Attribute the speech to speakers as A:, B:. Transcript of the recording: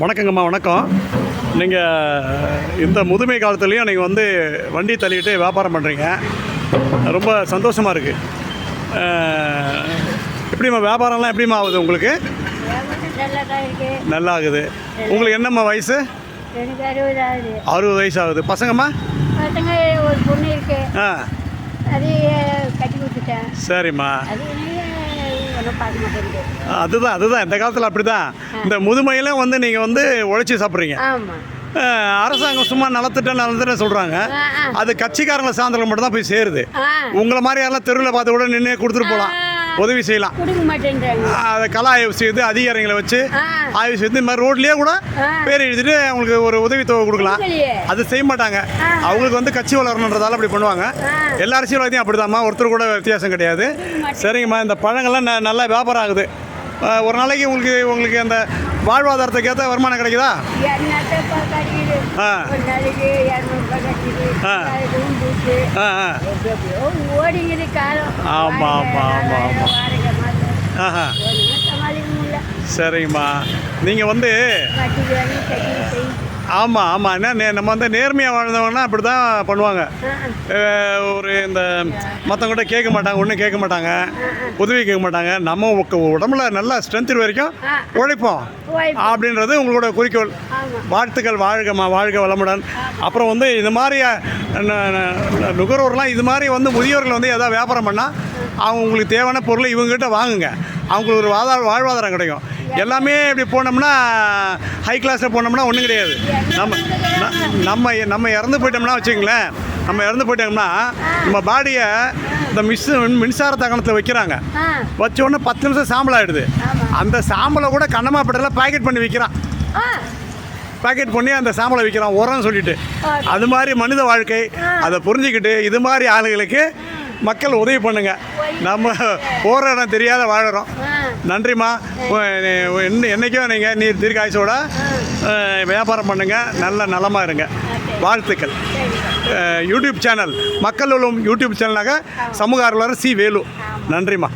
A: வணக்கங்கம்மா வணக்கம். நீங்கள் இந்த முதுமை காலத்துலேயும் நீங்கள் வந்து வண்டி தள்ளிட்டு வியாபாரம் பண்ணுறீங்க ரொம்ப சந்தோஷமாக இருக்குது எப்படிம்மா வியாபாரம்லாம் எப்படிம்மா ஆகுது உங்களுக்கு?
B: நல்லா
A: ஆகுது உங்களுக்கு என்னம்மா வயசு? அறுபது வயசு ஆகுது. பசங்கம்மா? ஆ. சரிம்மா. அதுதான் அதுதான். இந்த காலத்தில் அப்படி தான் இந்த முதுமையிலும் வந்து நீங்கள் வந்து உழைச்சி சாப்பிட்றீங்க. அரசாங்கம் சும்மா நலத்திட்டம் நலத்திட்டம் சொல்கிறாங்க அது கட்சிக்காரங்களை சார்ந்தவங்க மட்டும் தான் போய் சேருது. உங்களை மாதிரி யாரெல்லாம் தெருவில் பார்த்து கூட நின்று கொடுத்துட்டு போகலாம் உதவி செய்யலாம். அதை கல ஆய்வு செய்து அதிகாரிகளை வச்சு ஆய்வு செய்து இந்த மாதிரி ரோட்லேயே கூட. பேர் எழுதிட்டு அவங்களுக்கு ஒரு உதவித்தொகை கொடுக்கலாம்.
B: கொடுக்கலையே.
A: அது செய்ய மாட்டாங்க. அவங்களுக்கு வந்து கட்சி வளரணுன்றதால அப்படி பண்ணுவாங்க. எல்லா அரசியல்வாதியும் அப்படிதாம்மா. ஒருத்தர் கூட வித்தியாசம் கிடையாது. சரிங்கம்மா. இந்த பழங்கள்லாம் நல்லா வியாபாரம் ஆகுது. ஒரு நாளைக்கு உங்களுக்கு உங்களுக்கு அந்த வாழ்வாதாரத்துக்கு ஏற்ற வருமானம் கிடைக்குதா?
B: இரநூத்தப்பா கிடைக்குது
A: ஆ.
B: ஒரு நாளைக்கு இரநூறுபா கிடைக்குது
A: ஆ.
B: அதுவும் பூத்து
A: ஆ ஆ.
B: எப்படி எப்படியோ ஓடிங்குது காலம்.
A: ஆமா, ஆமா, ஆமா, ஆமா.
B: வாடகை மாதம்
A: ஆஹா. சரிங்கம்மா நீங்கள் வந்து ஆமாம் ஆமாம் என்ன நே- நம்ம வந்து நேர்மையாக வாழ்ந்தவங்கன்னா அப்படி தான் பண்ணுவாங்க ஒரு இந்த மற்றவங்கள்ட்ட கேட்க மாட்டாங்க ஒன்றும் கேட்க மாட்டாங்க. உதவி கேட்க மாட்டாங்க. நம்ம உடம்புல நல்லா ஸ்ட்ரென்த் வரைக்கும். உழைப்போம். அப்படின்றது உங்களோட குறிக்கோள். வாழ்த்துக்கள் வாழ்கம்மா வாழ்க வளமுடன். அப்புறம் வந்து இது மாதிரி நுகர்வோர்லாம் இது மாதிரி வந்து முதியோர்கள் வந்து எதாவது வியாபாரம் பண்ணால் அவங்க உங்களுக்கு தேவையான பொருளை இவங்ககிட்ட வாங்குங்க. அவங்களுக்கு ஒரு வாதா வாழ்வாதாரம் கிடைக்கும். எல்லாமே இப்படி போனோம்னா ஹை கிளாஸில் போனோம்னா ஒன்றும் கிடையாது. நம்ம நம்ம நம்ம இறந்து போயிட்டோம்னா வச்சுங்களேன் நம்ம இறந்து போயிட்டோம்னா நம்ம பாடியை இந்த மிஸ் மின்சார தகனத்தில் வைக்கிறாங்க. வச்ச உடனே பத்து நிமிஷம் சாம்பல் ஆகிடுது. அந்த சாம்பலை கூட கண்ணமாப்பட்டில் பேக்கெட் பண்ணி விற்கிறான் பேக்கெட் பண்ணி அந்த சாம்பலை விற்கிறான் உரம்னு சொல்லிட்டு. அது மாதிரி மனித வாழ்க்கை. அதை புரிஞ்சுக்கிட்டு இது மாதிரி ஆளுகளுக்கு மக்கள் உதவி பண்ணுங்க. நம்ம போகிற இடம் தெரியாத வாழறோம். நன்றிம்மா. என்ன என்றைக்கும் நீங்கள் நீர் தீர்க்காய்ச்சோட வியாபாரம் பண்ணுங்க. நல்ல நலமாக இருங்க. வாழ்த்துக்கள். யூடியூப் சேனல் மக்கள் உள்ள யூடியூப் சேனலாக சமூக ஆர்வலர் சி வேலு. நன்றிம்மா.